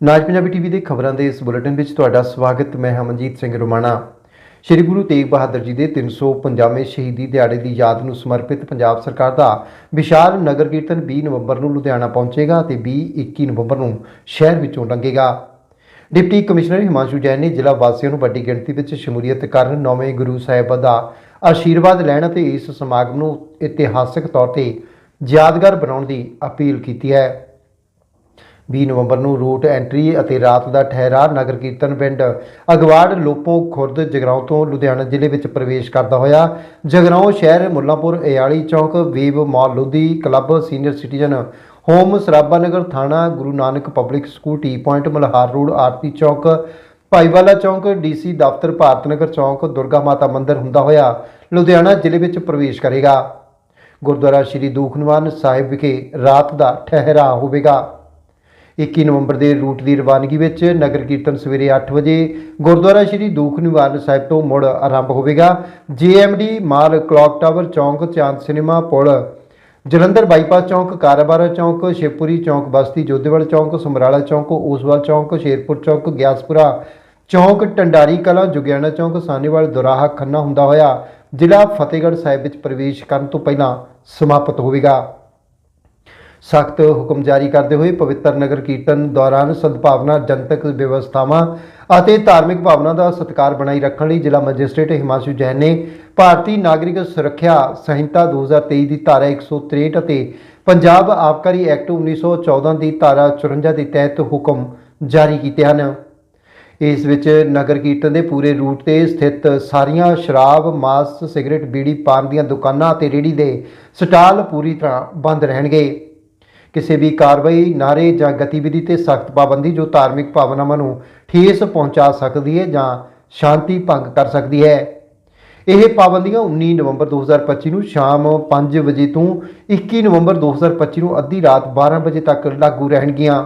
ਨਾਜ Punjabi TV ਦੇ ਖਬਰਾਂ ਦੇ ਇਸ ਬੁਲੇਟਿਨ ਵਿੱਚ ਤੁਹਾਡਾ ਸਵਾਗਤ, ਮੈਂ ਹਮਨਜੀਤ ਸਿੰਘ ਰੋਮਾਣਾ। ਸ਼੍ਰੀ ਗੁਰੂ ਤੇਗ ਬਹਾਦਰ ਜੀ ਦੇ 350ਵੇਂ ਸ਼ਹੀਦੀ ਦਿਹਾੜੇ ਦੀ ਯਾਦ ਨੂੰ ਸਮਰਪਿਤ ਪੰਜਾਬ ਸਰਕਾਰ ਦਾ ਵਿਸ਼ਾਲ ਨਗਰ ਕੀਰਤਨ 20 ਨਵੰਬਰ ਨੂੰ ਲੁਧਿਆਣਾ ਪਹੁੰਚੇਗਾ ਤੇ 20 21 ਨਵੰਬਰ ਨੂੰ ਸ਼ਹਿਰ ਵਿੱਚੋਂ ਲੰਘੇਗਾ। ਡਿਪਟੀ ਕਮਿਸ਼ਨਰ ਹਿਮਾਂਸ਼ੂ ਜੈਨ ਨੇ ਜ਼ਿਲ੍ਹਾ ਵਾਸੀਆਂ ਨੂੰ ਵੱਡੀ ਗਿਣਤੀ ਵਿੱਚ ਸ਼ਮੂਲੀਅਤ ਕਰਨ ਨੌਵੇਂ ਗੁਰੂ ਸਾਹਿਬ ਦਾ ਆਸ਼ੀਰਵਾਦ ਲੈਣ ਅਤੇ ਇਸ ਸਮਾਗਮ ਨੂੰ ਇਤਿਹਾਸਕ ਤੌਰ ਤੇ ਯਾਦਗਾਰ ਬਣਾਉਣ ਦੀ ਅਪੀਲ ਕੀਤੀ ਹੈ। 20 ਨਵੰਬਰ ਨੂੰ ਰੂਟ ਐਂਟਰੀ ਅਤੇ ਰਾਤ ਦਾ ਠਹਿਰਾ ਨਗਰ ਕੀਰਤਨ ਪਿੰਡ ਅਗਵਾੜ ਲੋਪੋ ਖੁਰਦ ਜਗਰਾਉਂ ਤੋਂ ਲੁਧਿਆਣਾ ਜ਼ਿਲ੍ਹੇ ਵਿੱਚ ਪ੍ਰਵੇਸ਼ ਕਰਦਾ ਹੋਇਆ ਜਗਰਾਉਂ ਸ਼ਹਿਰ ਮੁੱਲਾਂਪੁਰ ਏਆਲੀ ਚੌਂਕ we've mall Lodhi club senior citizen home Sarabha Nagar ਥਾਣਾ Guru Nanak public school T point Malhar road Aarti ਚੌਂਕ ਭਾਈਵਾਲਾ ਚੌਂਕ ਡੀਸੀ ਦਫ਼ਤਰ ਭਾਰਤ ਨਗਰ ਚੌਂਕ ਦੁਰਗਾ ਮਾਤਾ ਮੰਦਿਰ ਹੁੰਦਾ ਹੋਇਆ ਲੁਧਿਆਣਾ ਜ਼ਿਲ੍ਹੇ ਵਿੱਚ ਪ੍ਰਵੇਸ਼ ਕਰੇਗਾ। ਗੁਰਦੁਆਰਾ ਸ੍ਰੀ ਦੂਖਨਿਵਾਰਨ ਸਾਹਿਬ ਵਿਖੇ ਰਾਤ ਦਾ ਠਹਿਰਾ ਹੋਵੇਗਾ। 21 ਨਵੰਬਰ ਦੇ ਰੂਟ ਦੀ ਰਵਾਨਗੀ ਵਿੱਚ ਨਗਰ ਕੀਰਤਨ ਸਵੇਰੇ 8 ਵਜੇ ਗੁਰਦੁਆਰਾ ਸ੍ਰੀ ਦੂਖ ਨਿਵਾਰਨ ਸਾਹਿਬ ਤੋਂ ਮੁੜ ਆਰੰਭ ਹੋਵੇਗਾ। ਜੀਐਮਡੀ, ਮਾਲ, ਕਲੌਕ ਟਾਵਰ ਚੌਂਕ, ਚਾਂਦ ਸਿਨੇਮਾ, ਪੁਲ। ਜਲੰਧਰ ਬਾਈਪਾਸ ਚੌਂਕ, ਕਾਰਾਬਾਰਾ ਚੌਂਕ, ਸ਼ਿਵਪੁਰੀ ਚੌਂਕ, ਬਸਤੀ ਜੋਧੇਵਾਲ ਚੌਂਕ, ਸਮਰਾਲਾ ਚੌਂਕ ਓਸਵਾਲ ਚੌਂਕ, ਸ਼ੇਰਪੁਰ ਚੌਂਕ, ਗਿਆਸਪੁਰਾ ਚੌਂਕ, ਟੰਡਾਰੀ ਕਲਾਂ, ਜੁਗਿਆਣਾ ਚੌਂਕ ਸਾਨੇਵਾਲ ਦੁਰਾਹਾ, ਖੰਨਾ ਹੁੰਦਾ ਹੋਇਆ ਜ਼ਿਲ੍ਹਾ ਫਤਿਹਗੜ੍ਹ ਸਾਹਿਬ ਵਿੱਚ ਪ੍ਰਵੇਸ਼ ਕਰਨ ਤੋਂ ਪਹਿਲਾਂ ਸਮਾਪਤ ਹੋਵੇਗਾ। ਸਖਤ ਹੁਕਮ ਜਾਰੀ ਕਰਦੇ ਹੋਏ ਪਵਿੱਤਰ ਨਗਰ ਕੀਰਤਨ ਦੌਰਾਨ ਸਦਭਾਵਨਾ ਜਨਤਕ ਵਿਵਸਥਾਵਾਂ ਅਤੇ ਧਾਰਮਿਕ ਭਾਵਨਾ ਦਾ ਸਤਿਕਾਰ ਬਣਾਈ ਰੱਖਣ ਲਈ ਜ਼ਿਲ੍ਹਾ ਮੈਜਿਸਟ੍ਰੇਟ ਹਿਮਾਂਸ਼ੂ ਜੈਨ ਨੇ ਭਾਰਤੀ ਨਾਗਰਿਕ ਸੁਰੱਖਿਆ ਸੰਹਿਤਾ 2023 ਦੀ ਧਾਰਾ 163 ਅਤੇ ਪੰਜਾਬ ਆਬਕਾਰੀ ਐਕਟ 1914 ਦੀ ਧਾਰਾ 54 ਦੇ ਤਹਿਤ ਹੁਕਮ ਜਾਰੀ ਕੀਤੇ ਹਨ। ਇਸ ਵਿੱਚ ਨਗਰ ਕੀਰਤਨ ਦੇ ਪੂਰੇ ਰੂਟ ਤੇ ਸਥਿਤ ਸਾਰੀਆਂ ਸ਼ਰਾਬ ਮਾਸ ਸਿਗਰਟ, ਬੀੜੀ ਪਾਨ ਦੀਆਂ ਦੁਕਾਨਾਂ ਅਤੇ ਰੇਹੜੀ ਦੇ ਸਟਾਲ ਪੂਰੀ ਤਰ੍ਹਾਂ ਬੰਦ ਰਹਿਣਗੇ। ਕਿਸੇ ਵੀ ਕਾਰਵਾਈ, ਨਾਰੇ ਜਾਂ ਗਤੀਵਿਧੀ ਤੇ ਸਖਤ ਪਾਬੰਦੀ ਜੋ ਧਾਰਮਿਕ ਭਾਵਨਾਵਾਂ ਨੂੰ ਠੇਸ ਪਹੁੰਚਾ ਸਕਦੀ ਹੈ ਜਾਂ ਸ਼ਾਂਤੀ ਭੰਗ ਕਰ ਸਕਦੀ ਹੈ। ਇਹ ਪਾਬੰਦੀਆਂ 19 ਨਵੰਬਰ 2025 ਨੂੰ ਸ਼ਾਮ 5 ਵਜੇ ਤੋਂ 21 ਨਵੰਬਰ 2025 ਨੂੰ ਅੱਧੀ ਰਾਤ 12 ਵਜੇ ਤੱਕ ਲਾਗੂ ਰਹਿਣਗੀਆਂ।